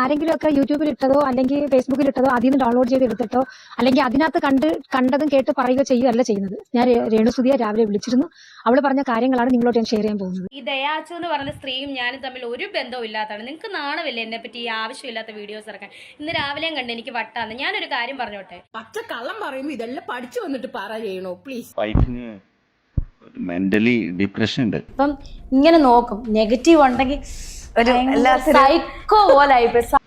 ആരെങ്കിലും ഒക്കെ യൂട്യൂബിൽ ഇട്ടതോ അല്ലെങ്കിൽ ഫേസ്ബുക്കിൽ ഇട്ടതോ അതിൽ നിന്ന് ഡൗൺലോഡ് ചെയ്ത് എടുത്തിട്ടോ അല്ലെങ്കിൽ അതിനകത്ത് കണ്ട് കണ്ടതും കേട്ട് പറയുകയോ ചെയ്യുകയല്ല ചെയ്യുന്നത്. ഞാൻ രേണുസുതിയെ രാവിലെ വിളിച്ചിരുന്നു. അവൾ പറഞ്ഞ കാര്യങ്ങളാണ് നിങ്ങളോട് ഞാൻ ഷെയർ ചെയ്യാൻ പോകുന്നത്. ഈ ദയാച്ചു എന്ന് പറഞ്ഞ സ്ത്രീയും ഞാനും തമ്മിൽ ഒരു ബന്ധവും ഇല്ലാത്തതാണ്. നിങ്ങൾക്ക് നാണമില്ല എന്നെ പറ്റി ഈ ആവശ്യമില്ലാത്ത വീഡിയോസ് ഇറക്കാൻ? ഇന്ന് രാവിലെയും കണ്ട് എനിക്ക് വട്ടാന്ന്. ഞാനൊരു കാര്യം പറഞ്ഞോട്ടെ? പച്ച കള്ളം പറയുമ്പോൾ ഇതെല്ലാം പഠിച്ചു വന്നിട്ട് പറ ചെയ്യണോ പ്ലീസ് വൈഫിന് മെന്റലി ഡിപ്രഷൻ ഉണ്ട്. അപ്പം ഇങ്ങനെ നോക്കും. നെഗറ്റീവ് ഉണ്ടെങ്കിൽ ഒരു സൈക്കോ പോലെ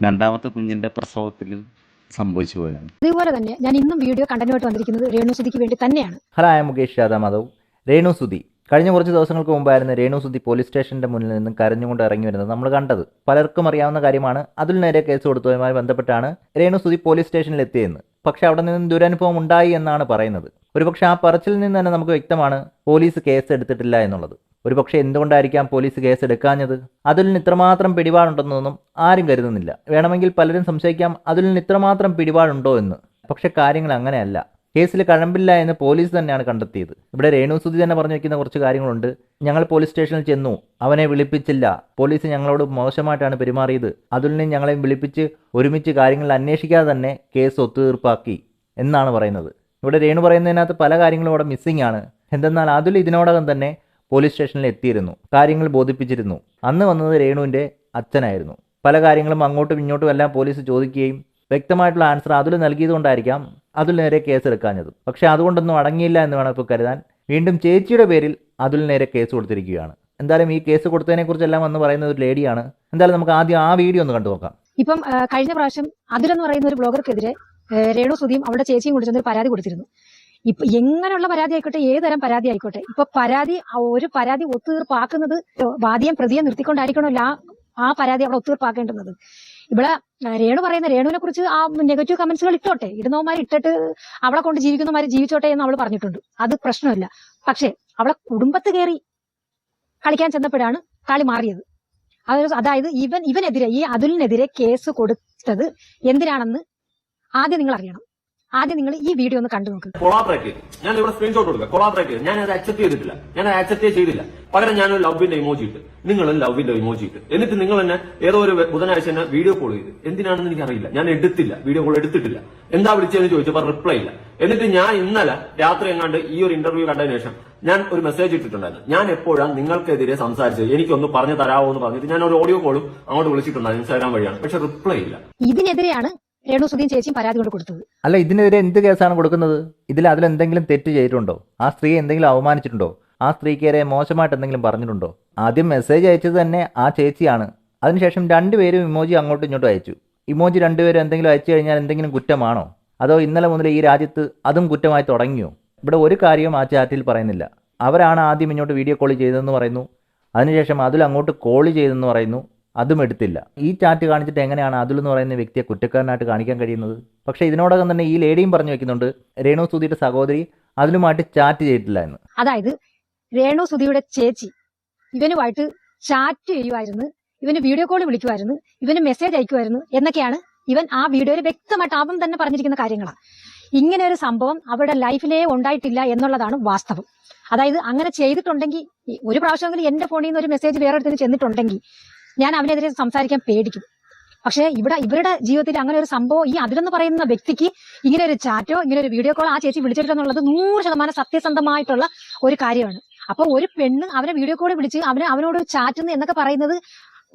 രണ്ടാമത്തെ കുഞ്ഞിന്റെ പ്രസവത്തിൽ സംഭവിച്ചു പോയാണ് ഇതുപോലെ തന്നെ ഞാൻ ഇന്നും വീഡിയോ കണ്ടന്റുമായിട്ട് വന്നിരിക്കുന്നത് രേണുസുതിക്ക് വേണ്ടി തന്നെയാണ്. ഹലായ ഐ മുകേഷ് യാദവ് മാധവ്. രേണു സുധി കഴിഞ്ഞ കുറച്ച് ദിവസങ്ങൾക്ക് മുമ്പായിരുന്നു രേണു സുധി പോലീസ് സ്റ്റേഷന്റെ മുന്നിൽ നിന്നും കരഞ്ഞുകൊണ്ട് ഇറങ്ങി വരുന്നത് നമ്മൾ കണ്ടത്. പലർക്കും അറിയാവുന്ന കാര്യമാണ്. അതിൽ നേരെ കേസ് കൊടുത്തതുമായി ബന്ധപ്പെട്ടാണ് രേണു സുധി പോലീസ് സ്റ്റേഷനിൽ എത്തിയെന്ന്. പക്ഷെ അവിടെ നിന്നും ദുരനുഭവം ഉണ്ടായി എന്നാണ് പറയുന്നത്. ഒരുപക്ഷെ ആ പറച്ചിൽ നിന്ന് തന്നെ നമുക്ക് വ്യക്തമാണ് പോലീസ് കേസ് എടുത്തിട്ടില്ല എന്നുള്ളത്. ഒരുപക്ഷെ എന്തുകൊണ്ടായിരിക്കാം പോലീസ് കേസ് എടുക്കാഞ്ഞത് അതുലിന് ഇത്രമാത്രം പിടിപാടുണ്ടെന്നൊന്നും ആരും കരുതുന്നില്ല. വേണമെങ്കിൽ പലരും സംശയിക്കാം അതുലിന് ഇത്രമാത്രം പിടിപാടുണ്ടോ എന്ന്. പക്ഷെ കാര്യങ്ങൾ അങ്ങനെയല്ല. കേസിൽ കഴമ്പില്ല എന്ന് പോലീസ് തന്നെയാണ് കണ്ടെത്തിയത്. ഇവിടെ രേണു സുധി തന്നെ പറഞ്ഞു വയ്ക്കുന്ന കുറച്ച് കാര്യങ്ങളുണ്ട്. ഞങ്ങൾ പോലീസ് സ്റ്റേഷനിൽ ചെന്നു. അവനെ വിളിപ്പിച്ചില്ല. പോലീസ് ഞങ്ങളോട് മോശമായിട്ടാണ് പെരുമാറിയത്. അതുലിനെ ഞങ്ങളെയും വിളിപ്പിച്ച് ഒരുമിച്ച് കാര്യങ്ങൾ അന്വേഷിക്കാതെ തന്നെ കേസ് ഒത്തുതീർപ്പാക്കി എന്നാണ് പറയുന്നത്. ഇവിടെ രേണു പറയുന്നതിനകത്ത് പല കാര്യങ്ങളും ഇവിടെ മിസ്സിംഗ് ആണ്. എന്തെന്നാൽ അതുൽ ഇതിനോടകം തന്നെ പോലീസ് സ്റ്റേഷനിൽ എത്തിയിരുന്നു. കാര്യങ്ങൾ ബോധിപ്പിച്ചിരുന്നു. അന്ന് വന്നത് രേണുവിന്റെ അച്ഛനായിരുന്നു. പല കാര്യങ്ങളും അങ്ങോട്ടും ഇങ്ങോട്ടും എല്ലാം പോലീസ് ചോദിക്കുകയും വ്യക്തമായിട്ടുള്ള ആൻസർ അതിൽ നൽകിയതുകൊണ്ടായിരിക്കാം അതിൽ നേരെ കേസ് എടുക്കാഞ്ഞത് പക്ഷേ അതുകൊണ്ടൊന്നും അടങ്ങിയില്ല എന്ന് വേണം ഇപ്പോൾ കരുതാൻ. വീണ്ടും ചേച്ചിയുടെ പേരിൽ അതിൽ നേരെ കേസ് കൊടുത്തിരിക്കുകയാണ്. എന്തായാലും ഈ കേസ് കൊടുത്തതിനെക്കുറിച്ചെല്ലാം വന്ന് പറയുന്ന ഒരു ലേഡിയാണ്. എന്തായാലും നമുക്ക് ആദ്യം ആ വീഡിയോ ഒന്ന് കണ്ടു നോക്കാം. ഇപ്പം കഴിഞ്ഞ പ്രാവശ്യം അതിലെന്ന് പറയുന്ന ഒരു ബ്ലോഗർക്കെതിരെ രേണു സുധിയും അവളുടെ ചേച്ചിയും കൂടി ചെന്നൊരു പരാതി കൊടുത്തിരുന്നു. ഇപ്പൊ എങ്ങനെയുള്ള പരാതി ആയിക്കോട്ടെ ഏതുതരം പരാതി ആയിക്കോട്ടെ. ഇപ്പൊ പരാതി ഒരു പരാതി ഒത്തുതീർപ്പാക്കുന്നത് വാദിയം പ്രതിയെ നിർത്തിക്കൊണ്ടായിരിക്കണമല്ലോ ആ പരാതി അവിടെ ഒത്തുതീർപ്പാക്കേണ്ടുന്നത്? ഇവിടെ രേണു പറയുന്ന രേണുവിനെ കുറിച്ച് ആ നെഗറ്റീവ് കമന്റ്സുകൾ ഇട്ടോട്ടെ. ഇടുന്നവന്മാർ ഇട്ടിട്ട് അവളെ കൊണ്ട് ജീവിക്കുന്നവന്മാർ ജീവിച്ചോട്ടെ എന്ന് അവൾ പറഞ്ഞിട്ടുണ്ട്. അത് പ്രശ്നമല്ല. പക്ഷേ അവളെ കുടുംബത്ത് കയറി കളിക്കാൻ ചെന്നപ്പോഴാണ് കളി മാറിയത്. അതൊരു അതായത് ഇവൻ ഇവനെതിരെ ഈ അതുലിനെതിരെ കേസ് കൊടുത്തത് എന്തിനാണെന്ന് ആദ്യം നിങ്ങൾ അറിയണം ആദ്യം നിങ്ങൾ ഈ വീഡിയോ ഒന്ന് കണ്ടു നോക്കുക കൊളാബറേറ്റ് ചെയ്ത് ഞാൻ ഇവിടെ സ്ക്രീൻഷോട്ട് കൊടുക്കുക കൊളാബറേറ്റ് ചെയ്ത് ഞാൻ അത് അക്സെപ്റ്റ് ചെയ്തിട്ടില്ല ഞാൻ അക്സെപ്റ്റ് ചെയ്തില്ല. പകരം ഞാൻ ഒരു ലവിന്റെ ഇമോജി ഇട്ട്. നിങ്ങളും ലവിന്റെ ഇമോജി ഇട്ട്. എന്നിട്ട് നിങ്ങൾ തന്നെ ഏതോ ഒരു ബുധനാഴ്ച തന്നെ വീഡിയോ കോൾ ചെയ്ത്. എന്തിനാണെന്ന് എനിക്കറിയില്ല. ഞാൻ എടുത്തില്ല. വീഡിയോ കോൾ എടുത്തിട്ടില്ല. എന്താ വിളിച്ചതെന്ന് ചോദിച്ചപ്പോൾ റിപ്ലൈ ഇല്ല. എന്നിട്ട് ഞാൻ ഇന്നലെ രാത്രി എങ്ങാണ്ട് ഈ ഒരു ഇന്റർവ്യൂ കണ്ടതിന് ശേഷം ഞാൻ ഒരു മെസ്സേജ് ഇട്ടിട്ടുണ്ടായിരുന്നു. ഞാൻ എപ്പോഴാണ് നിങ്ങൾക്കെതിരെ സംസാരിച്ചത്? എനിക്കൊന്ന് പറഞ്ഞു തരാമോ എന്ന് പറഞ്ഞിട്ട് ഞാൻ ഒരു ഓഡിയോ കോളും അങ്ങോട്ട് വിളിച്ചിട്ടുണ്ടായിരുന്നു ഇൻസ്റ്റാഗ്രാം വഴിയാണ്. പക്ഷെ റിപ്ലൈ ഇല്ല. ഇതിനെതിരെയാണ് രേണു സുധീൻ ചേച്ചിയും പരാതി കൊണ്ട് കൊടുത്തത്. അല്ല ഇതിനെതിരെ എന്ത് കേസാണ് കൊടുക്കുന്നത്? ഇതിൽ അതിലെന്തെങ്കിലും തെറ്റ് ചെയ്തിട്ടുണ്ടോ? ആ സ്ത്രീയെ എന്തെങ്കിലും അവമാനിച്ചിട്ടുണ്ടോ? ആ സ്ത്രീക്കേറെ മോശമായിട്ട് എന്തെങ്കിലും പറഞ്ഞിട്ടുണ്ടോ? ആദ്യം മെസ്സേജ് അയച്ചത് തന്നെ ആ ചേച്ചിയാണ്. അതിനുശേഷം രണ്ടുപേരും ഇമോജി അങ്ങോട്ടും ഇങ്ങോട്ടും അയച്ചു. ഇമോജി രണ്ടുപേരും എന്തെങ്കിലും അയച്ചു കഴിഞ്ഞാൽ എന്തെങ്കിലും കുറ്റമാണോ? അതോ ഇന്നലെ മുതൽ ഈ രാജ്യത്ത് അതും കുറ്റമായി തുടങ്ങിയോ? ഇവിടെ ഒരു കാര്യവും ആ ചാറ്റിൽ പറയുന്നില്ല. അവരാണ് ആദ്യം ഇങ്ങോട്ട് വീഡിയോ കോൾ ചെയ്തതെന്ന് പറയുന്നു. അതിനുശേഷം അതിൽ അങ്ങോട്ട് കോൾ ചെയ്തെന്ന് പറയുന്നു. അതും എടുത്തില്ല. ഈ ചാറ്റ് കാണിച്ചിട്ട് എങ്ങനെയാണ് അതിൽ എന്ന് പറയുന്ന വ്യക്തിയെ കുറ്റക്കാരനായിട്ട് കാണിക്കാൻ കഴിയുന്നത്? പക്ഷേ ഇതിനോടകം തന്നെ ഈ ലേഡിയും പറഞ്ഞു വെക്കുന്നുണ്ട് രേണു സുധിയുടെ സഹോദരി അതിലുമായിട്ട് ചാറ്റ് ചെയ്തിട്ടില്ല എന്ന്. അതായത് രേണു സുധിയുടെ ചേച്ചി ഇവനുമായിട്ട് ചാറ്റ് ചെയ്യുമായിരുന്നു ഇവന് വീഡിയോ കോൾ വിളിക്കുമായിരുന്നു ഇവന് മെസ്സേജ് അയക്കുമായിരുന്നു എന്നൊക്കെയാണ് ഇവൻ ആ വീഡിയോയിൽ വ്യക്തമായിട്ട് അവൻ തന്നെ പറഞ്ഞിരിക്കുന്ന കാര്യങ്ങളാണ് ഇങ്ങനെ ഒരു സംഭവം അവരുടെ ലൈഫിലേ ഉണ്ടായിട്ടില്ല എന്നുള്ളതാണ് വാസ്തവം. അതായത് അങ്ങനെ ചെയ്തിട്ടുണ്ടെങ്കിൽ ഒരു പ്രാവശ്യമെങ്കിലും എന്റെ ഫോണിൽ നിന്ന് ഒരു മെസ്സേജ് വേറെ അടുത്തിന് ചെന്നിട്ടുണ്ടെങ്കിൽ ഞാൻ അവനെതിരെ സംസാരിക്കാൻ പേടിക്കും. പക്ഷേ ഇവിടെ ഇവരുടെ ജീവിതത്തിൽ അങ്ങനെ ഒരു സംഭവം ഈ അതിലെന്ന് പറയുന്ന വ്യക്തിക്ക് ഇങ്ങനെ ഒരു ചാറ്റോ ഇങ്ങനെ ഒരു വീഡിയോ കോൾ ആ ചേച്ചി വിളിച്ചിട്ടുണ്ടെന്നുള്ളത് നൂറ് ശതമാനം സത്യസന്ധമായിട്ടുള്ള ഒരു കാര്യമാണ്. അപ്പൊ ഒരു പെണ്ണ് അവനെ വീഡിയോ കോൾ വിളിച്ച് അവനെ അവനോട് ചാറ്റുന്നു എന്നൊക്കെ പറയുന്നത്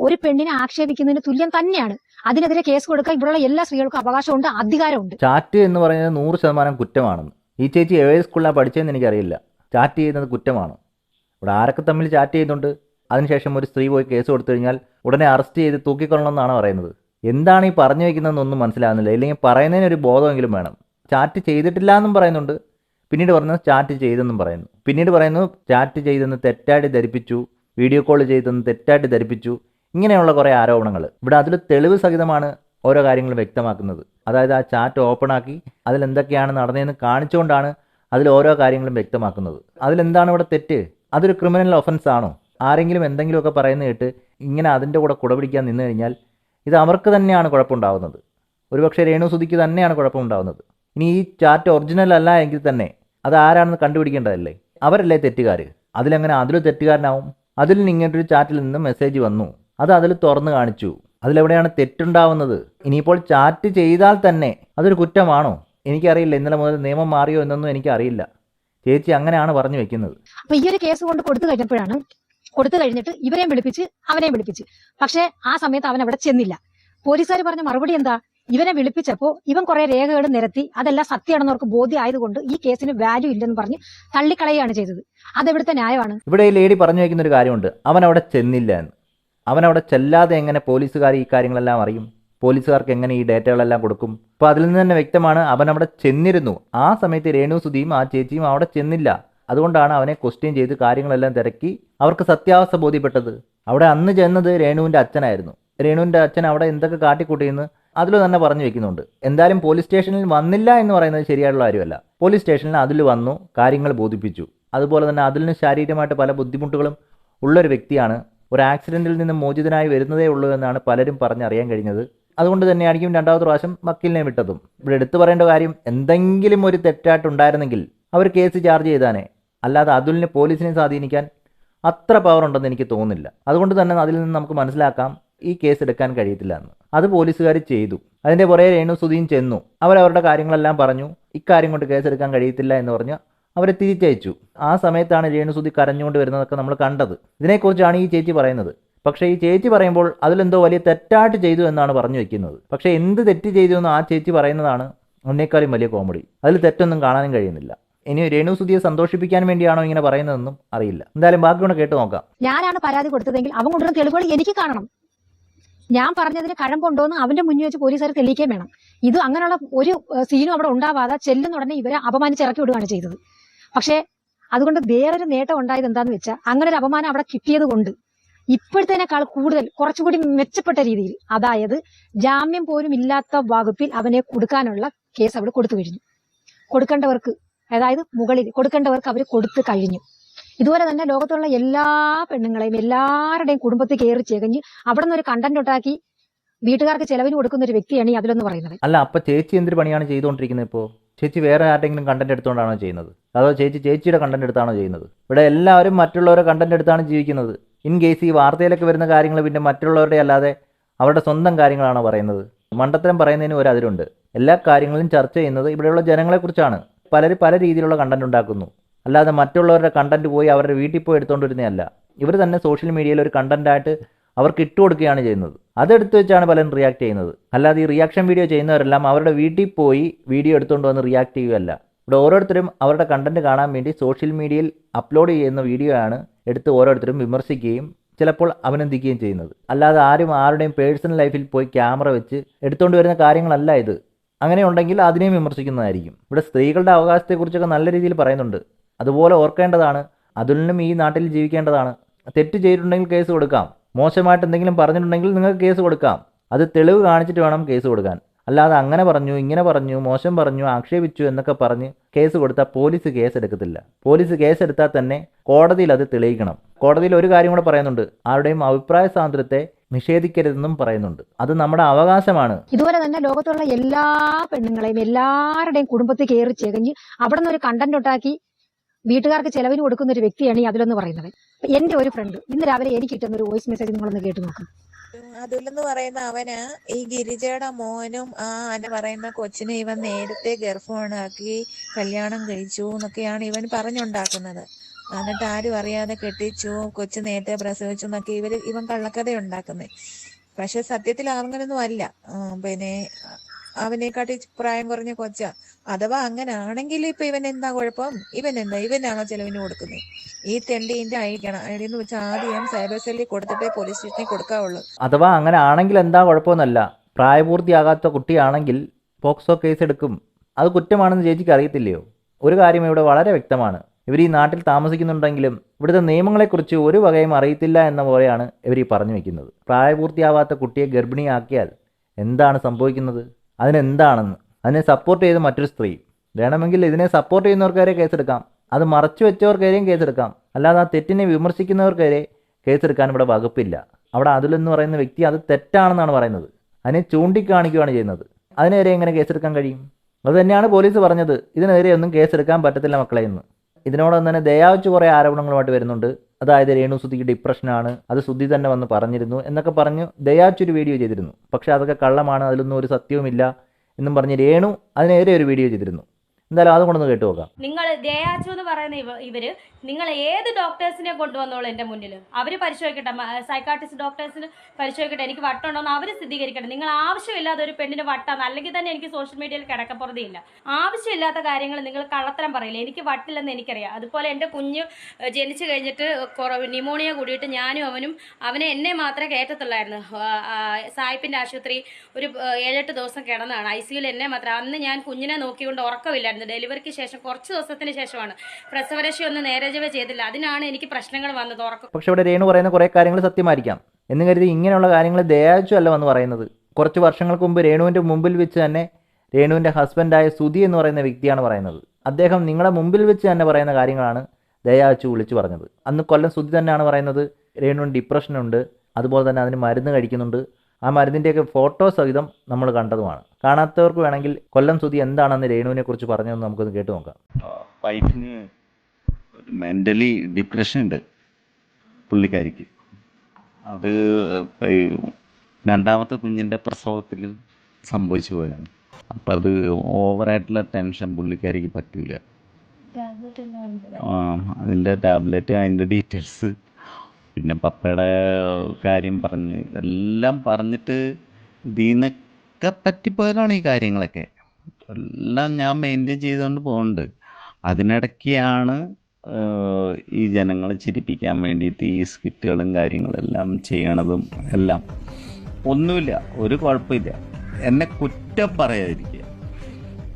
ഒരു പെണ്ണിനെ ആക്ഷേപിക്കുന്നതിന് തുല്യം തന്നെയാണ്. അതിനെതിരെ കേസ് കൊടുക്കാൻ ഇവിടെയുള്ള എല്ലാ സ്ത്രീകൾക്കും അവകാശമുണ്ട് അധികാരമുണ്ട്. ചാറ്റ് എന്ന് പറയുന്നത് നൂറ് ശതമാനം കുറ്റമാണെന്ന്. ഈ ചേച്ചി ഏത് സ്കൂളിലാണ് പഠിച്ചതെന്ന് എനിക്കറിയില്ല. ചാറ്റ് ചെയ്യുന്നത് കുറ്റമാണ്? ഇവിടെ ആരൊക്കെ തമ്മിൽ ചാറ്റ് ചെയ്യുന്നുണ്ട്? അതിനുശേഷം ഒരു സ്ത്രീ പോയി കേസ് കൊടുത്തു കഴിഞ്ഞാൽ ഉടനെ അറസ്റ്റ് ചെയ്ത് തൂക്കിക്കൊള്ളണം എന്നാണ് പറയുന്നത്. എന്താണ് ഈ പറഞ്ഞു വയ്ക്കുന്നതെന്നൊന്നും മനസ്സിലാകുന്നില്ല. ഇല്ലെങ്കിൽ പറയുന്നതിന് ഒരു ബോധമെങ്കിലും വേണം. ചാറ്റ് ചെയ്തിട്ടില്ല എന്നും പറയുന്നുണ്ട്. പിന്നീട് പറയുന്നത് ചാറ്റ് ചെയ്തെന്നും പറയുന്നു. പിന്നീട് പറയുന്നു ചാറ്റ് ചെയ്തെന്ന് തെറ്റായിട്ട് ധരിപ്പിച്ചു. വീഡിയോ കോൾ ചെയ്തെന്ന് തെറ്റായിട്ട് ധരിപ്പിച്ചു. ഇങ്ങനെയുള്ള കുറേ ആരോപണങ്ങൾ. ഇവിടെ അതിൽ തെളിവ് സഹിതമാണ് ഓരോ കാര്യങ്ങൾ വ്യക്തമാക്കുന്നത്. അതായത് ആ ചാറ്റ് ഓപ്പൺ ആക്കി അതിൽ എന്തൊക്കെയാണ് നടന്നതെന്ന് കാണിച്ചുകൊണ്ടാണ് അതിൽ ഓരോ കാര്യങ്ങളും വ്യക്തമാക്കുന്നത്. അതിലെന്താണ് ഇവിടെ തെറ്റ്? അതൊരു ക്രിമിനൽ ഒഫൻസ് ആണോ ആരെങ്കിലും എന്തെങ്കിലുമൊക്കെ പറയുന്ന കേട്ട് ഇങ്ങനെ അതിന്റെ കൂടെ കുടപിടിക്കാൻ നിന്ന് കഴിഞ്ഞാൽ ഇത് അവർക്ക് തന്നെയാണ് കുഴപ്പമുണ്ടാവുന്നത്. ഒരുപക്ഷെ രേണു സുധിക്ക് തന്നെയാണ് കുഴപ്പമുണ്ടാവുന്നത്. ഇനി ഈ ചാറ്റ് ഒറിജിനൽ അല്ല എങ്കിൽ തന്നെ അത് ആരാണെന്ന് കണ്ടുപിടിക്കേണ്ടതല്ലേ? അവരല്ലേ തെറ്റുകാർ അതിലങ്ങനെ അതിലും തെറ്റുകാരനാവും? അതിൽ ഇങ്ങനൊരു ചാറ്റിൽ നിന്ന് മെസ്സേജ് വന്നു. അത് അതിൽ തുറന്ന് കാണിച്ചു. അതിലെവിടെയാണ് തെറ്റുണ്ടാവുന്നത്? ഇനിയിപ്പോൾ ചാറ്റ് ചെയ്താൽ തന്നെ അതൊരു കുറ്റമാണോ? എനിക്കറിയില്ല. ഇന്നലെ മുതൽ നിയമം മാറിയോ എന്നൊന്നും എനിക്കറിയില്ല. ചേച്ചി അങ്ങനെയാണ് പറഞ്ഞു വെക്കുന്നത്. അപ്പൊ ഈ ഒരു കേസ് കൊണ്ട് കൊടുത്തു കഴിഞ്ഞപ്പോഴാണ് കൊടുത്തു കഴിഞ്ഞിട്ട് ഇവരെയും വിളിപ്പിച്ച് അവനെയും വിളിപ്പിച്ച്. പക്ഷെ ആ സമയത്ത് അവൻ അവിടെ ചെന്നില്ല. പോലീസുകാർ പറഞ്ഞ മറുപടി എന്താ? ഇവനെ വിളിപ്പിച്ചപ്പോ ഇവൻ കുറെ രേഖകൾ നിരത്തി അതെല്ലാം സത്യമാണെന്ന് അവർക്ക് ബോധ്യമായതുകൊണ്ട് ഈ കേസിന് വാല്യൂ ഇല്ലെന്ന് പറഞ്ഞ് തള്ളിക്കളയുകയാണ് ചെയ്തത്. അതെവിടുത്തെ ന്യായമാണ്? ഇവിടെ ഈ ലേഡി പറഞ്ഞു വയ്ക്കുന്ന ഒരു കാര്യമുണ്ട്. അവൻ അവിടെ ചെന്നില്ല എന്ന്. അവൻ അവിടെ ചെല്ലാതെ എങ്ങനെ പോലീസുകാർ ഈ കാര്യങ്ങളെല്ലാം അറിയും? പോലീസുകാർക്ക് എങ്ങനെ ഈ ഡേറ്റകളെല്ലാം കൊടുക്കും? അപ്പോൾ അതിൽ നിന്ന് തന്നെ വ്യക്തമാണ് അവൻ അവിടെ ചെന്നിരുന്നു. ആ സമയത്ത് രേണു സുധിയും ആ ചേച്ചിയും അവിടെ ചെന്നില്ല. അതുകൊണ്ടാണ് അവനെ ക്വസ്റ്റ്യൻ ചെയ്ത് കാര്യങ്ങളെല്ലാം തിരക്കി അവർക്ക് സത്യാവസ്ഥ ബോധ്യപ്പെട്ടത്. അവിടെ അന്ന് ചെന്നത് രേണുവിന്റെ അച്ഛനായിരുന്നു. രേണുവിന്റെ അച്ഛൻ അവിടെ എന്തൊക്കെ കാട്ടിക്കൂട്ടിയെന്ന് അതിൽ തന്നെ പറഞ്ഞു വെക്കുന്നുണ്ട്. എന്തായാലും പോലീസ് സ്റ്റേഷനിൽ വന്നില്ല എന്ന് പറയുന്നത് ശരിയായിട്ടുള്ള കാര്യമല്ല. പോലീസ് സ്റ്റേഷനിൽ അതിൽ വന്നു കാര്യങ്ങൾ ബോധിപ്പിച്ചു. അതുപോലെ തന്നെ അതിലിന് ശാരീരികമായിട്ട് പല ബുദ്ധിമുട്ടുകളും ഉള്ളൊരു വ്യക്തിയാണ്. ഒരു ആക്സിഡന്റിൽ നിന്ന് മോചിതനായി വരുന്നതേ ഉള്ളൂ എന്നാണ് പലരും പറഞ്ഞറിയാൻ കഴിഞ്ഞത്. അതുകൊണ്ട് തന്നെയായിരിക്കും രണ്ടാമത്തെ പ്രാവശ്യം വക്കീലിനെ വിട്ടതും. ഇവിടെ എടുത്തു പറയേണ്ട കാര്യം എന്തെങ്കിലും ഒരു തെറ്റായിട്ടുണ്ടായിരുന്നെങ്കിൽ അവർ കേസ് ചാർജ് ചെയ്താനേ. അല്ലാതെ അതുലിനെ പോലീസിനെ സ്വാധീനിക്കാൻ അത്ര പവർ ഉണ്ടെന്ന് എനിക്ക് തോന്നുന്നില്ല. അതുകൊണ്ട് തന്നെ അതിൽ നിന്ന് നമുക്ക് മനസ്സിലാക്കാം ഈ കേസ് എടുക്കാൻ കഴിയത്തില്ല എന്ന്. അത് പോലീസുകാർ ചെയ്തു. അതിന്റെ പുറകെ രേണു സുധീൻ ചെന്നു. അവരവരുടെ കാര്യങ്ങളെല്ലാം പറഞ്ഞു. ഇക്കാര്യം കൊണ്ട് കേസ് എടുക്കാൻ കഴിയത്തില്ല എന്ന് പറഞ്ഞ് അവരെ തിരിച്ചയച്ചു. ആ സമയത്താണ് രേണുസുതി കരഞ്ഞുകൊണ്ട് വരുന്നതൊക്കെ നമ്മൾ കണ്ടത്. ഇതിനെക്കുറിച്ചാണ് ഈ ചേച്ചി പറയുന്നത്. പക്ഷേ ഈ ചേച്ചി പറയുമ്പോൾ അതിലെന്തോ വലിയ തെറ്റായിട്ട് ചെയ്തു എന്നാണ് പറഞ്ഞു വെക്കുന്നത്. പക്ഷേ എന്ത് തെറ്റ് ചെയ്തു എന്ന് ആ ചേച്ചി പറയുന്നതാണ് ഒന്നേക്കാളും വലിയ കോമഡി. അതിൽ തെറ്റൊന്നും കാണാനും കഴിയുന്നില്ല. ഇനി രേണു സുധിയെ സന്തോഷിപ്പിക്കാൻ വേണ്ടിയാണോ ഇങ്ങനെ പറയുന്നതെന്നും അറിയില്ല. എന്തായാലും ബാക്കിയോടെ കേട്ട് നോക്കാം. ഞാനാണ് പരാതി കൊടുത്തതെങ്കിൽ അവൻ കൊണ്ടുവരുന്ന തെളിവുകൾ എനിക്ക് കാണണം. ഞാൻ പറഞ്ഞതിന് കഴമ്പുണ്ടോന്ന് അവന്റെ മുന്നിൽ വെച്ച് പോലീസുകാർ തെളിയിക്കുകയും വേണം. ഇത് അങ്ങനെയുള്ള ഒരു സീനും അവിടെ ഉണ്ടാവാതെ ചെല്ലുന്ന ഉടനെ ഇവരെ അപമാനിച്ച് ഇറക്കി വിടുകയാണ് ചെയ്തത്. പക്ഷേ അതുകൊണ്ട് വേറൊരു നേട്ടം ഉണ്ടായത് എന്താന്ന് വെച്ചാൽ അങ്ങനെ ഒരു അപമാനം അവിടെ കിട്ടിയത് കൊണ്ട് ഇപ്പോഴത്തേനേക്കാൾ കൂടുതൽ കുറച്ചുകൂടി മെച്ചപ്പെട്ട രീതിയിൽ അതായത് ജാമ്യം പോലും ഇല്ലാത്ത വകുപ്പിൽ അവനെ കൊടുക്കാനുള്ള കേസ് അവിടെ കൊടുത്തു കഴിഞ്ഞു. കൊടുക്കേണ്ടവർക്ക് അതായത് മുകളിൽ കൊടുക്കേണ്ടവർക്ക് അവർ കൊടുത്തു കഴിഞ്ഞു. ഇതുപോലെ തന്നെ ലോകത്തുള്ള എല്ലാ പെണ്ണുങ്ങളെയും എല്ലാവരുടെയും കുടുംബത്തിൽ കയറി ചെകഞ്ഞ് അവിടെ നിന്ന് ഒരു കണ്ടന്റ് ഉണ്ടാക്കി വീട്ടുകാർക്ക് ചെലവിന് കൊടുക്കുന്ന ഒരു വ്യക്തിയാണ് ഈ അതിലൊന്ന് പറയുന്നത്. അല്ല അപ്പൊ ചേച്ചി എന്തൊരു പണിയാണ് ചെയ്തുകൊണ്ടിരിക്കുന്നത് ഇപ്പോ? ചേച്ചി വേറെ ആരുടെങ്കിലും കണ്ടന്റ് എടുത്തുകൊണ്ടാണോ ചെയ്യുന്നത്? അതോ ചേച്ചി ചേച്ചിയുടെ കണ്ടന്റ് എടുത്താണോ ചെയ്യുന്നത്? ഇവിടെ എല്ലാവരും മറ്റുള്ളവരുടെ കണ്ടന്റ് എടുത്താണ് ജീവിക്കുന്നത്. ഇൻ കേസ് ഈ വാർത്തയിലൊക്കെ വരുന്ന കാര്യങ്ങൾ പിന്നെ മറ്റുള്ളവരുടെ അല്ലാതെ അവരുടെ സ്വന്തം കാര്യങ്ങളാണോ പറയുന്നത്? മണ്ടത്തരം പറയുന്നതിന് ഒരു അതിരുണ്ട്. എല്ലാ കാര്യങ്ങളും ചർച്ച ചെയ്യുന്നത് ഇവിടെയുള്ള ജനങ്ങളെക്കുറിച്ചാണ്. പലരും പല രീതിയിലുള്ള കണ്ടന്റ് ഉണ്ടാക്കുന്നു. അല്ലാതെ മറ്റുള്ളവരുടെ കണ്ടന്റ് പോയി അവരുടെ വീട്ടിൽ പോയി എടുത്തുകൊണ്ട് വരുന്നതല്ല ഇവർ തന്നെ സോഷ്യൽ മീഡിയയിൽ ഒരു കണ്ടന്റായിട്ട് അവർക്ക് ഇട്ട് കൊടുക്കുകയാണ് ചെയ്യുന്നത്. അതെടുത്ത് വെച്ചാണ് പലരും റിയാക്ട് ചെയ്യുന്നത്. അല്ലാതെ ഈ റിയാക്ഷൻ വീഡിയോ ചെയ്യുന്നവരെല്ലാം അവരുടെ വീട്ടിൽ പോയി വീഡിയോ എടുത്തുകൊണ്ട് വന്ന് റിയാക്ട് ചെയ്യുകയല്ല. ഇവിടെ ഓരോരുത്തരും അവരുടെ കണ്ടന്റ് കാണാൻ വേണ്ടി സോഷ്യൽ മീഡിയയിൽ അപ്ലോഡ് ചെയ്യുന്ന വീഡിയോ ആണ് എടുത്ത് ഓരോരുത്തരും വിമർശിക്കുകയും ചിലപ്പോൾ അഭിനന്ദിക്കുകയും ചെയ്യുന്നത്. അല്ലാതെ ആരും ആരുടെയും പേഴ്സണൽ ലൈഫിൽ പോയി ക്യാമറ വെച്ച് എടുത്തുകൊണ്ട് വരുന്ന കാര്യങ്ങളല്ല ഇത്. അങ്ങനെ ഉണ്ടെങ്കിൽ അതിനെയും വിമർശിക്കുന്നതായിരിക്കും. ഇവിടെ സ്ത്രീകളുടെ അവകാശത്തെക്കുറിച്ചൊക്കെ നല്ല രീതിയിൽ പറയുന്നുണ്ട്. അതുപോലെ ഓർക്കേണ്ടതാണ് അതുലിനും ഈ നാട്ടിൽ ജീവിക്കേണ്ടതാണ്. തെറ്റ് ചെയ്തിട്ടുണ്ടെങ്കിൽ കേസ് കൊടുക്കാം. മോശമായിട്ട് എന്തെങ്കിലും പറഞ്ഞിട്ടുണ്ടെങ്കിൽ നിങ്ങൾക്ക് കേസ് കൊടുക്കാം. അത് തെളിവ് കാണിച്ചിട്ട് വേണം കേസ് കൊടുക്കാൻ. അല്ലാതെ അങ്ങനെ പറഞ്ഞു ഇങ്ങനെ പറഞ്ഞു മോശം പറഞ്ഞു ആക്ഷേപിച്ചു എന്നൊക്കെ പറഞ്ഞ് കേസ് കൊടുത്താൽ പോലീസ് കേസ് എടുക്കത്തില്ല പോലീസ് കേസ് എടുത്താൽ തന്നെ കോടതിയിൽ അത് തെളിയിക്കണം. കോടതിയിൽ ഒരു കാര്യം കൂടെ പറയുന്നുണ്ട്. ആരുടെയും അഭിപ്രായ സ്വാതന്ത്ര്യത്തെ നിഷേധിക്കരുതെന്നും പറയുന്നുണ്ട്. അത് നമ്മുടെ അവകാശമാണ്. ഇതുപോലെ തന്നെ ലോകത്തുള്ള എല്ലാ പെണ്ണുങ്ങളെയും എല്ലാവരുടെയും കുടുംബത്തിൽ കയറി ചെകഞ്ഞ് അവിടെ നിന്ന് ഒരു കണ്ടന്റ് ഉണ്ടാക്കി വീട്ടുകാർക്ക് ചെലവിന് കൊടുക്കുന്ന ഒരു വ്യക്തിയാണ് ഈ അതിലൊന്ന് പറയുന്നത്. എന്റെ ഒരു ഫ്രണ്ട് ഇന്ന് രാവിലെ എനിക്ക് കിട്ടുന്ന ഒരു വോയിസ് മെസ്സേജ് നിങ്ങളൊന്ന് കേട്ട് നോക്കാം. അതിലെന്ന് പറയുന്ന അവന് ഈ ഗിരിജയുടെ മോനും ആ അന പറയുന്ന കൊച്ചിനെ ഇവൻ നേരത്തെ ഗർഭമാണാക്കി കല്യാണം കഴിച്ചു എന്നൊക്കെയാണ് ഇവൻ പറഞ്ഞുണ്ടാക്കുന്നത്. എന്നിട്ട് ആരും അറിയാതെ കെട്ടിച്ചു കൊച്ചു നേരത്തെ പ്രസവിച്ചു എന്നൊക്കെ ഇവർ ഇവൻ കള്ളക്കഥ ഉണ്ടാക്കുന്നത് പക്ഷെ സത്യത്തിൽ അങ്ങനൊന്നും അല്ല. പിന്നെ അവനെക്കാട്ടി പ്രായം കുറഞ്ഞ കൊച്ച. അഥവാ അങ്ങനെ ആണെങ്കിൽ ഇപ്പൊ ഇവൻ എന്താ കുഴപ്പം? ഇവൻ എന്താ? ഇവനാണോ ചെലവിന് കൊടുക്കുന്നത് ഈ തെണ്ടീന്റെ അയക്കണം എന്ന് വെച്ചാൽ ആദ്യം സൈബർ സെല്ലിൽ കൊടുത്തിട്ടേ പോലീസ് സ്റ്റേഷനിൽ കൊടുക്കാവുള്ളൂ. അഥവാ അങ്ങനെ ആണെങ്കിൽ എന്താ കുഴപ്പമൊന്നുമല്ല പ്രായപൂർത്തിയാകാത്ത കുട്ടിയാണെങ്കിൽ പോക്സോ കേസ് എടുക്കും. അത് കുറ്റമാണെന്ന് ചേച്ചിക്ക് അറിയത്തില്ലയോ? ഒരു കാര്യം ഇവിടെ വളരെ വ്യക്തമാണ്. ഇവർ ഈ നാട്ടിൽ താമസിക്കുന്നുണ്ടെങ്കിലും ഇവിടുത്തെ നിയമങ്ങളെക്കുറിച്ച് ഒരു വകയും അറിയത്തില്ല എന്ന പോലെയാണ് ഇവർ ഈ പറഞ്ഞു വെക്കുന്നത്. പ്രായപൂർത്തിയാവാത്ത കുട്ടിയെ ഗർഭിണിയാക്കിയാൽ എന്താണ് സംഭവിക്കുന്നത്? അതിനെന്താണെന്ന്? അതിനെ സപ്പോർട്ട് ചെയ്ത മറ്റൊരു സ്ത്രീ. വേണമെങ്കിൽ ഇതിനെ സപ്പോർട്ട് ചെയ്യുന്നവർക്കാരെ കേസെടുക്കാം. അത് മറച്ചു വെച്ചവർക്കാരെയും കേസെടുക്കാം. അല്ലാതെ ആ തെറ്റിനെ വിമർശിക്കുന്നവർക്കാരെ കേസെടുക്കാൻ ഇവിടെ വകുപ്പില്ല. അവിടെ അതിലെന്ന് പറയുന്ന വ്യക്തി അത് തെറ്റാണെന്നാണ് പറയുന്നത്. അതിനെ ചൂണ്ടിക്കാണിക്കുകയാണ് ചെയ്യുന്നത്. അതിനെതിരെ എങ്ങനെ കേസെടുക്കാൻ കഴിയും? അതുതന്നെയാണ് പോലീസ് പറഞ്ഞത്. ഇതിനെതിരെ ഒന്നും കേസെടുക്കാൻ പറ്റത്തില്ല മക്കളെ എന്ന്. ഇതിനോടൊപ്പം തന്നെ ദയാവച്ച് കുറേ ആരോപണങ്ങളുമായിട്ട് വരുന്നുണ്ട്. അതായത് രേണു സുധിക്ക് ഡിപ്രഷനാണ് അത് സുധി തന്നെ വന്ന് പറഞ്ഞിരുന്നു എന്നൊക്കെ പറഞ്ഞ് ദയാച്ചൊരു വീഡിയോ ചെയ്തിരുന്നു. പക്ഷേ അതൊക്കെ കള്ളമാണ്. അതിലൊന്നും ഒരു സത്യവുമില്ല എന്നും പറഞ്ഞ് രേണു അതിനെതിരെ ഒരു വീഡിയോ ചെയ്തിരുന്നു. എന്തായാലും അത് കൊണ്ടൊന്ന് കേട്ടു നോക്കാം. നിങ്ങൾ ജയാച്ചു എന്ന് പറയുന്ന ഇവ ഇവർ നിങ്ങൾ ഏത് ഡോക്ടേഴ്സിനെ കൊണ്ടുവന്നോളൂ എന്റെ മുന്നിൽ അവർ പരിശോധിക്കട്ടെ സൈക്കാട്രിസ്റ്റ് ഡോക്ടേഴ്സിന് പരിശോധിക്കട്ടെ എനിക്ക് വട്ടുണ്ടോന്ന് അവർ സ്ഥിരീകരിക്കട്ടെ. നിങ്ങൾ ആവശ്യമില്ലാതെ ഒരു പെണ്ണിന് വട്ടാന്ന് അല്ലെങ്കിൽ തന്നെ എനിക്ക് സോഷ്യൽ മീഡിയയിൽ കിടക്കപ്പുറതിയില്ല. ആവശ്യമില്ലാത്ത കാര്യങ്ങൾ നിങ്ങൾ കള്ളത്തരം പറയില്ല? എനിക്ക് വട്ടില്ലെന്ന് എനിക്കറിയാം. അതുപോലെ എന്റെ കുഞ്ഞ് ജനിച്ചു കഴിഞ്ഞിട്ട് ന്യൂമോണിയ കൂടിയിട്ട് ഞാനും അവനും അവനെ എന്നെ മാത്രമേ കയറ്റത്തുള്ളായിരുന്നു. സായിപ്പിന്റെ ആശുപത്രി ഒരു ഏഴെട്ട് ദിവസം കിടന്നാണ് ഐ സിയിൽ എന്നെ മാത്രം. അന്ന് ഞാൻ കുഞ്ഞിനെ നോക്കിക്കൊണ്ട് ഉറക്കമില്ലായിരുന്നു. ഡെലിവറിക്ക് ശേഷം കുറച്ച് ദിവസത്തിന് ശേഷമാണ്. പ്രസവരക്ഷ ഒന്നും നേരജവ ചെയ്തില്ല. അതിനാണ് എനിക്ക് പ്രശ്നങ്ങൾ വന്നത് ഉറക്കം പക്ഷെ ഇവിടെ രേണു പറയുന്ന കുറേ കാര്യങ്ങൾ സത്യമായിരിക്കാം. എന്ന് കരുതി ഇങ്ങനെയുള്ള കാര്യങ്ങൾ ദയാച്ചു അല്ല വന്ന് പറയുന്നത്. കുറച്ച് വർഷങ്ങൾക്ക് മുമ്പ് രേണുവിന്റെ മുമ്പിൽ വെച്ച് തന്നെ രേണുവിന്റെ ഹസ്ബൻഡായ സുധി എന്ന് പറയുന്ന വ്യക്തിയാണ് പറയുന്നത്. അദ്ദേഹം നിങ്ങളെ മുമ്പിൽ വെച്ച് തന്നെ പറയുന്ന കാര്യങ്ങളാണ് ദയാച്ചു വിളിച്ചു പറഞ്ഞത്. അന്ന് കൊല്ലം സുധി തന്നെയാണ് പറയുന്നത് രേണുവിന് ഡിപ്രഷനുണ്ട് അതുപോലെ തന്നെ അതിന് മരുന്ന് കഴിക്കുന്നുണ്ട്. ആ മരുന്നിന്റെയൊക്കെ ഫോട്ടോ സഹിതം നമ്മൾ കണ്ടതുമാണ്. കാണാത്തവർക്ക് വേണമെങ്കിൽ കൊല്ലം സുധി എന്താണെന്ന് രേണുവിനെ കുറിച്ച് പറഞ്ഞതെന്ന് നമുക്കൊന്ന് കേട്ട് നോക്കാം. വൈഫിന് മെന്റലി ഡിപ്രഷൻ ഉണ്ട് പുള്ളിക്കാരിക്ക്. അത് രണ്ടാമത്തെ കുഞ്ഞിന്റെ പ്രസവത്തിൽ സംഭവിച്ചു പോയതാണ്. അപ്പം അത് ഓവറായിട്ടുള്ള ടെൻഷൻ പുള്ളിക്കാരിക്ക് പറ്റൂല. ആ അതിന്റെ ടാബ്ലറ്റ് അതിന്റെ ഡീറ്റെയിൽസ് പിന്നെ പപ്പയുടെ കാര്യം പറഞ്ഞ് എല്ലാം പറഞ്ഞിട്ട് ഇതിനൊക്കെ പറ്റിപ്പോയതാണ് ഈ കാര്യങ്ങളൊക്കെ. എല്ലാം ഞാൻ മെയിന്റെയിൻ ചെയ്തുകൊണ്ട് പോകുന്നുണ്ട് അതിനിടയ്ക്കാണ് ഈ ജനങ്ങളെ ചിരിപ്പിക്കാൻ വേണ്ടിയിട്ട് ഈ സ്കിറ്റുകളും കാര്യങ്ങളെല്ലാം ചെയ്യണതും എല്ലാം. ഒന്നുമില്ല ഒരു കുഴപ്പമില്ല. എന്നെ കുറ്റം പറയാതിരിക്കുക.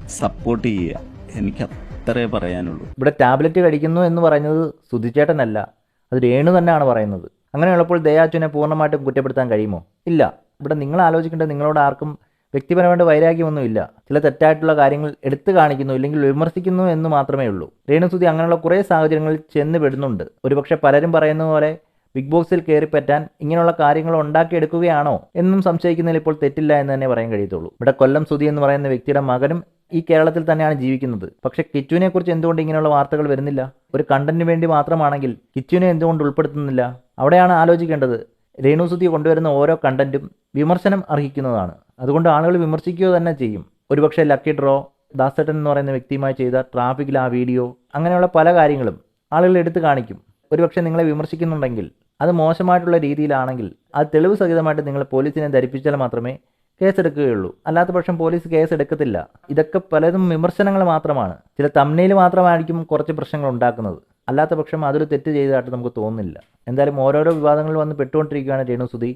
സപ്പോർട്ട് ചെയ്യുക. എനിക്ക് അത്രേ പറയാനുള്ളൂ. ഇവിടെ ടാബ്ലറ്റ് കഴിക്കുന്നു എന്ന് പറയുന്നത് സുധിച്ചേട്ടനല്ല. അത് രേണു തന്നെയാണ് പറയുന്നത്. അങ്ങനെയുള്ളപ്പോൾ ദയാച്ചുവിനെ പൂർണമായിട്ടും കുറ്റപ്പെടുത്താൻ കഴിയുമോ? ഇല്ല. ഇവിടെ നിങ്ങൾ ആലോചിക്കേണ്ടത് നിങ്ങളോട് ആർക്കും വ്യക്തിപരമായിട്ട് വൈരാഗ്യമൊന്നുമില്ല. ചില തെറ്റായിട്ടുള്ള കാര്യങ്ങൾ എടുത്തു കാണിക്കുന്നു ഇല്ലെങ്കിൽ വിമർശിക്കുന്നു എന്ന് മാത്രമേ ഉള്ളൂ. രേണുസുതി അങ്ങനെയുള്ള കുറേ സാഹചര്യങ്ങളിൽ ചെന്ന് പെടുന്നുണ്ട്. ഒരുപക്ഷെ പലരും പറയുന്ന പോലെ ബിഗ് ബോക്സിൽ കയറിപ്പറ്റാൻ ഇങ്ങനെയുള്ള കാര്യങ്ങൾ ഉണ്ടാക്കിയെടുക്കുകയാണോ എന്നും സംശയിക്കുന്നതിൽ ഇപ്പോൾ തെറ്റില്ല എന്ന് തന്നെ പറയാൻ കഴിയത്തുള്ളൂ. ഇവിടെ കൊല്ലം സുതി എന്ന് പറയുന്ന വ്യക്തിയുടെ മകനും ഈ കേരളത്തിൽ തന്നെയാണ് ജീവിക്കുന്നത്. പക്ഷേ കിച്ചുവിനെ കുറിച്ച് എന്തുകൊണ്ട് ഇങ്ങനെയുള്ള വാർത്തകൾ വരുന്നില്ല? ഒരു കണ്ടന്റിന് വേണ്ടി മാത്രമാണെങ്കിൽ കിച്ചുവിനെ എന്തുകൊണ്ട് ഉൾപ്പെടുത്തുന്നില്ല? അവിടെയാണ് ആലോചിക്കേണ്ടത്. രേണുസുതി കൊണ്ടുവരുന്ന ഓരോ കണ്ടന്റും വിമർശനം അർഹിക്കുന്നതാണ്. അതുകൊണ്ട് ആളുകൾ വിമർശിക്കുക തന്നെ ചെയ്യും. ഒരുപക്ഷെ ലക്കി ഡ്രോ ദാസേട്ടൻ എന്ന് പറയുന്ന വ്യക്തിയുമായി ചെയ്ത ട്രാഫിക്കിൽ ആ വീഡിയോ അങ്ങനെയുള്ള പല കാര്യങ്ങളും ആളുകൾ എടുത്തു കാണിക്കും. ഒരുപക്ഷെ നിങ്ങളെ വിമർശിക്കുന്നുണ്ടെങ്കിൽ അത് മോശമായിട്ടുള്ള രീതിയിലാണെങ്കിൽ അത് തെളിവ് സഹിതമായിട്ട് നിങ്ങൾ പോലീസിനെ ധരിപ്പിച്ചാൽ മാത്രമേ കേസെടുക്കുകയുള്ളൂ. അല്ലാത്ത പക്ഷം പോലീസ് കേസ് എടുക്കത്തില്ല ഇതൊക്കെ പലതും വിമർശനങ്ങൾ മാത്രമാണ്. ചില തമ്മിൽ മാത്രമായിരിക്കും കുറച്ച് പ്രശ്നങ്ങൾ ഉണ്ടാക്കുന്നത്. അല്ലാത്ത പക്ഷം അതൊരു തെറ്റ് ചെയ്തതായിട്ട് നമുക്ക് തോന്നുന്നില്ല. എന്തായാലും ഓരോരോ വിവാദങ്ങളിൽ വന്ന് പെട്ടുകൊണ്ടിരിക്കുകയാണ് രേണുസുതി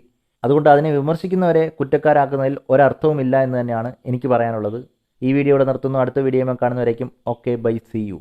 അതുകൊണ്ട് അതിനെ വിമർശിക്കുന്നവരെ കുറ്റക്കാരാക്കുന്നതിൽ ഒരർത്ഥവുമില്ല എന്ന് തന്നെയാണ് എനിക്ക് പറയാനുള്ളത്. ഈ വീഡിയോ ഇവിടെ നിർത്തുന്നു. അടുത്ത വീഡിയോ കാണുന്നവരേക്കും ഓക്കെ ബൈ സി യു.